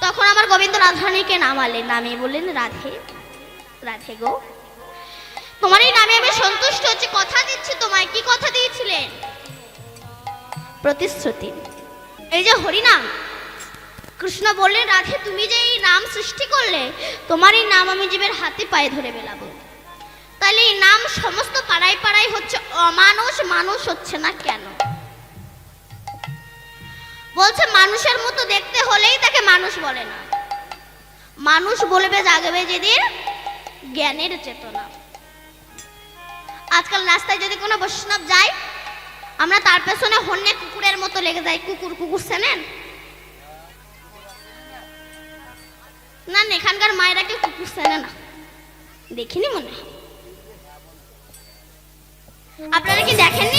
তখন আমার গোবিন্দ রাধারানীকে নামালেন। নামিয়ে বললেন, রাধে রাধে গো। তোমার এই নামে আমি সন্তুষ্ট হচ্ছে। কথা দিচ্ছি তোমায়। কি কথা দিয়েছিলেন? প্রতিশ্রুতি। এই যে হরিনাম। কৃষ্ণ বললেন, রাধে, তুমি যে এই নাম সৃষ্টি করলে, তোমার এই নাম আমি জীবের হাতে পায়ে ধরে বেলাবো তাহলে এই নাম সমস্ত পাড়ায় পাড়ায় হচ্ছে, অমানুষ মানুষ হচ্ছে না কেন? বলছে, মানুষের মতো বলে না। মানুষ বলবে জাগবে যেদিন জ্ঞানের চেতনা। আজকাল রাস্তায় যদি কোনো বৈষ্ণব যায়, আমরা তার পেছনে হন্যে কুকুরের মতো লেগে যাই। কুকুর কুকুর চেনেন? না এখানকার মায়েরা কেউ কুকুর চেনে না। দেখিনি মনে। আপনারা কি দেখেননি?